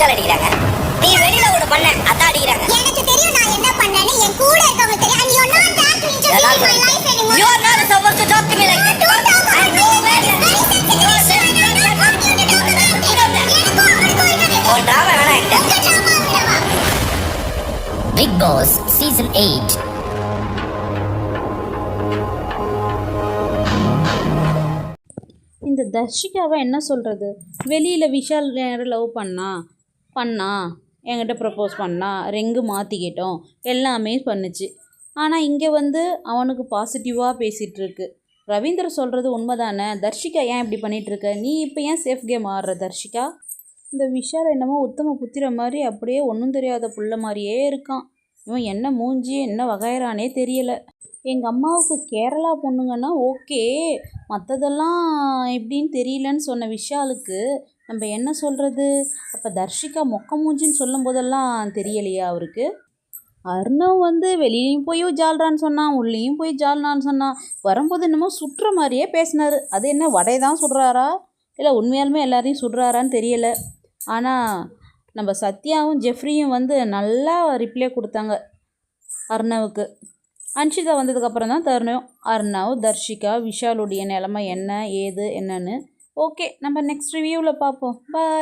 விஷால் அடிக்கிறாங்க. நீ வெளியில ஒரு பண்ண அதான் அடிக்கிறாங்க. எனக்கு தெரியும் நான் என்ன பண்ணேன்னு என் கூட இருக்கவங்க தெரியும். And you're not that interested in my life anymore. You are not supposed to talk to me like that. Big Boss Season 8 இந்த தர்ஷிகாவை என்ன சொல்றது? வெளியில விஷால் யாரும் லவ் பண்ணா? பண்ணா என்கிட்ட ப்ரப்போஸ் பண்ணா ரெங்கு மாற்றிக்கிட்டோம் எல்லாமே பண்ணுச்சு. ஆனால் இங்கே வந்து அவனுக்கு பாசிட்டிவாக பேசிகிட்ருக்கு ரவீந்தர் ரவீந்திர சொல்கிறது உண்மைதானே? தர்ஷிகா ஏன் இப்படி பண்ணிகிட்ருக்க நீ இப்போ ஏன் சேஃப் கேம் ஆடுற தர்ஷிகா? இந்த விஷால் என்னமோ உத்தம புத்திர மாதிரி அப்படியே ஒன்றும் தெரியாத புள்ள மாதிரியே இருக்கான். இவன் என்ன மூஞ்சி என்ன வகையறானே தெரியலை. எங்கள் அம்மாவுக்கு கேரளா பொண்ணுங்கன்னா ஓகே மற்றதெல்லாம் எப்படின்னு தெரியலன்னு சொன்ன விஷாலுக்கு நம்ம என்ன சொல்கிறது அப்போ தர்ஷிகா மொக்க மூஞ்சின்னு சொல்லும் போதெல்லாம் தெரியலையா அவருக்கு. அர்ணவ் வந்து வெளியிலையும் போய் ஜால்ரான்னு சொன்னான் உள்ளேயும் போய் ஜால்னான்னு சொன்னான் வரும்போது என்னமோ சுற்றுற மாதிரியே பேசினார். அது என்ன வடை தான் சுடுறாரா? இல்லை உண்மையாலுமே எல்லாரையும் சுடுறாரான்னு தெரியலை. ஆனால் நம்ம சத்யாவும் ஜெஃப்ரியும் வந்து நல்லா ரிப்ளை கொடுத்தாங்க அர்ணவுக்கு. அன்ஷிதா வந்ததுக்கப்புறம் தான் தருணம். அர்ணவ் தர்ஷிகா விஷாலுடைய நிலமை என்ன ஏது என்னன்னு ஓகே நம்ம நெக்ஸ்ட் ரிவ்யூவில் பார்ப்போம். பாய்